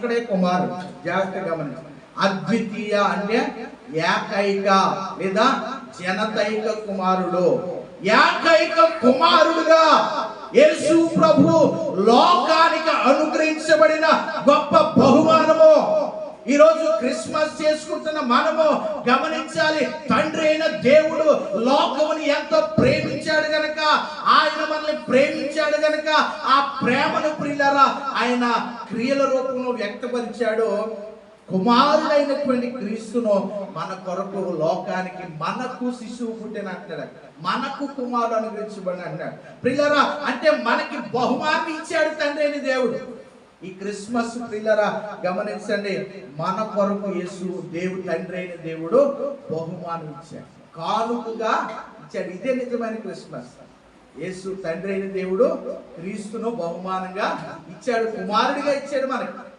ఒకడే కుమారుడు జాగ్రత్త గమనించండి అద్వితీయ అంటే ఏకైక లేదా జనతైక కుమారుడు. ఏకైక కుమారుడుగా యేసు ప్రభు లోకానికి అనుగ్రహించబడిన గొప్ప బహుమానము. ఈ రోజు క్రిస్మస్ చేసుకుంటున్న మనము గమనించాలి. తండ్రి అయిన దేవుడు లోకముని ఎంతో ప్రేమ ఆయన మనల్ని ప్రేమించాడు కనుక ఆ ప్రేమను ప్రిల్లరా ఆయన క్రియల రూపంలో వ్యక్తపరిచాడు. కుమారుడైనటువంటి క్రీస్తును మన కొరకు లోకానికి మనకు శిశువు పుట్టిన అంటాడు. మనకు కుమారుడు అనుగ్రహించబడి అంటాడు. ప్రిల్లరా అంటే మనకి బహుమానం ఇచ్చాడు తండ్రి అయిన దేవుడు. ఈ క్రిస్మస్ పిల్లరా గమనించండి మన కొరకు యేసు దేవుడు తండ్రి అయిన దేవుడు బహుమానం ఇచ్చాడు. కానుకగా ఇచ్చాడు. ఇదే నిజమైన క్రిస్మస్. యేసు తండ్రి అయిన దేవుడు క్రీస్తును బహుమానంగా ఇచ్చాడు కుమారుడిగా ఇచ్చాడు మనకి.